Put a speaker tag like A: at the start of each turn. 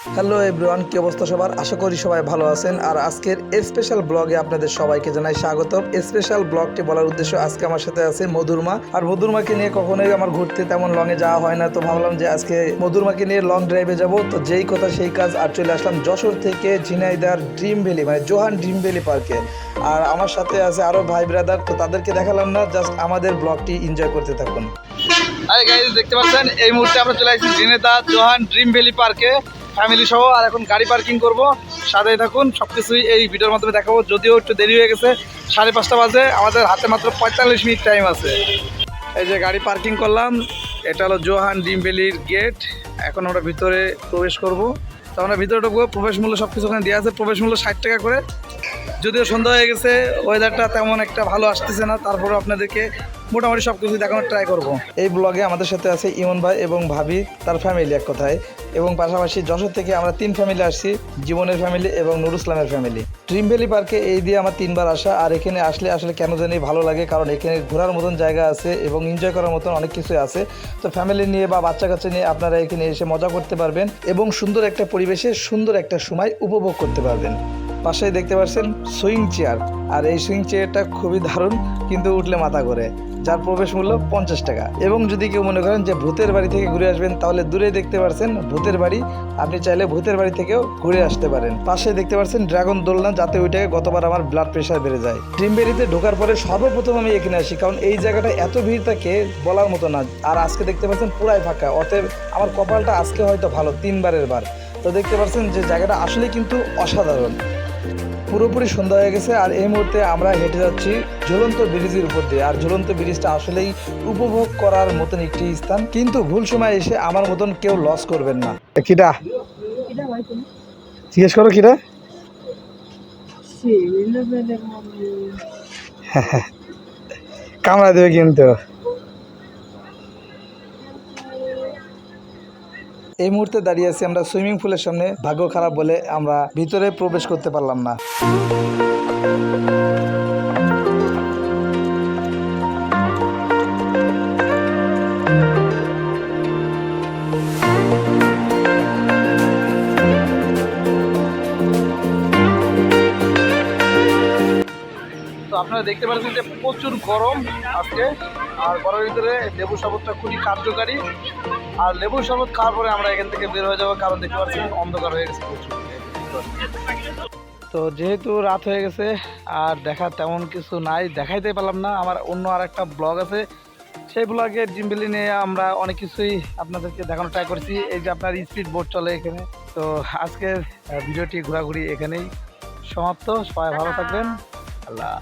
A: Hello everyone, কি অবস্থা সবার? আশা করি সবাই ভালো আছেন। আর আজকের স্পেশাল ব্লগে আপনাদের সবাইকে জানাই স্বাগতম। স্পেশাল ব্লগটি বলার উদ্দেশ্য আজকে আমার সাথে আছে মধুরমা। আর মধুরমাকে নিয়ে কখনোই আমার ঘুরতে তেমন লংয়ে যাওয়া হয় না। তো ভাবলাম যে আজকে মধুরমাকে নিয়ে লং ড্রাইভে যাব। তো যেই কথা সেই কাজ আর চলে আসলাম যশোর থেকে ঝিনাইদার ড্রিম ভ্যালি মানে জোহান ড্রিম ভ্যালি পার্কে আর আমার সাথে আছে আরও ভাই ব্রাদার তো তাদেরকে দেখালাম না জাস্ট আমাদের ব্লগটি এনজয় করতে থাকুন।
B: দেখতে পাচ্ছেন? এই মুহূর্তে আমরা চলে আসছি জিনেদা জোহান ড্রিম ভ্যালি পার্কে ফ্যামিলি সহ আর এখন গাড়ি পার্কিং করব। সাথে থাকুন সব কিছুই এই ভিডিওর মাধ্যমে দেখাবো। যদিও একটু দেরি হয়ে গেছে, সাড়ে পাঁচটা বাজে, আমাদের হাতে মাত্র পঁয়তাল্লিশ মিনিট টাইম আছে। এই যে গাড়ি পার্কিং করলাম, এটা হলো জোহান ড্রিম ভ্যালির গেট এখন আমরা ভিতরে প্রবেশ করব। তো আমরা ভিতরে ঢুকবো, প্রবেশ মূল্য সব কিছু ওখানে দেওয়া আছে। প্রবেশ মূল্য ষাট টাকা করে। যদিও সন্ধ্যা হয়ে গেছে ওয়েদারটা তেমন একটা ভালো আসতেছে না তারপরে আপনাদেরকে মোটামুটি সব কিছু দেখানোর ট্রাই করব।
A: এই ব্লগে আমাদের সাথে আছে ইমন ভাই এবং ভাবি, তার ফ্যামিলি এক কথায়। এবং পাশাপাশি যশোর থেকে আমরা তিন ফ্যামিলি আসছি, জীবনের ফ্যামিলি এবং নুর ইসলামের ফ্যামিলি ড্রিম ভ্যালি পার্কে এই দিয়ে আমার তিনবার আসা, আর এখানে আসলে আসলে কেন জানি ভালো লাগে, কারণ এখানে ঘোরার মতন জায়গা আছে এবং এনজয় করার মতন অনেক কিছু আছে। তো ফ্যামিলি নিয়ে বা বাচ্চা কাচ্চা নিয়ে আপনারা এখানে এসে মজা করতে পারবেন এবং সুন্দর একটা পরিবেশে সুন্দর একটা সময় উপভোগ করতে পারবেন। পাশেই দেখতে পাচ্ছেন সুইং চেয়ার। আর এই সুইং চেয়ারটা খুবই দারুণ, কিন্তু উঠলে মাথা করে যার প্রবেশ মূল্য পঞ্চাশ টাকা। এবং যদি কেউ মনে করেন যে ভূতের বাড়ি থেকে ঘুরে আসবেন, তাহলে দূরে দেখতে পাচ্ছেন ভূতের বাড়ি। আপনি চাইলে ভূতের বাড়ি থেকেও ঘুরে আসতে পারেন। পাশে দেখতে পাচ্ছেন ড্রাগন দোলনা, যাতে ওইটাকে গতবার আমার ব্লাড প্রেশার বেড়ে যায়। ড্রিমবেরিতে ঢোকার পরে সর্বপ্রথম আমি এখানে আসি, কারণ এই জায়গাটা এত ভিড় থাকে বলার মতো না। আর আজকে দেখতে পাচ্ছেন পুরাই ফাঁকা, অতএব আমার কপালটা আজকে হয়তো ভালো, তিনবারের বার। তো দেখতে পাচ্ছেন যে জায়গাটা আসলে কিন্তু অসাধারণ। পুরোপুরি সন্ধ্যা হয়ে গেছে আর এই মুহূর্তে আমরা হেঁটে যাচ্ছি ঝুলন্ত ব্রিজের উপর দিয়ে। আর ঝুলন্ত ব্রিজটা আসলেই উপভোগ করার মতন একটি স্থান। কিন্তু ভুল সময় এসে আমার মতন কেউ লস করবেন না। কিটা? জিজ্ঞেস করো কিটা? কামড়া দেবে কিন্তু। এই মুহূর্তে দাঁড়িয়ে আছি আমরা সুইমিং পুলের সামনে। ভাগ্য খারাপ বলে আমরা ভিতরে প্রবেশ করতে পারলাম না।
B: তো আপনারা দেখতে পাচ্ছেন যে প্রচুর গরম আজকে। আর গরমের ভিতরে লেবু শরবতটা খুবই কার্যকারী। আর লেবু শরবত খাওয়ার পরে আমরা এখান থেকে বের হয়ে যাব, কারণ দেখতে পাচ্ছি অন্ধকার হয়ে গেছে তো যেহেতু রাত হয়ে গেছে, আর দেখার তেমন কিছু নাই, দেখাইতে পারলাম না। আমার অন্য আর একটা ব্লগ আছে। সেই ব্লগে জিম্বিলি নিয়ে আমরা অনেক কিছুই আপনাদেরকে দেখানোর ট্রাই করছি। এই যে আপনার স্পিড বোট চলে এখানে। তো আজকের ভিডিওটি ঘোরাঘুরি এখানেই সমাপ্ত। সবাই ভালো থাকবেন। আল্লাহ।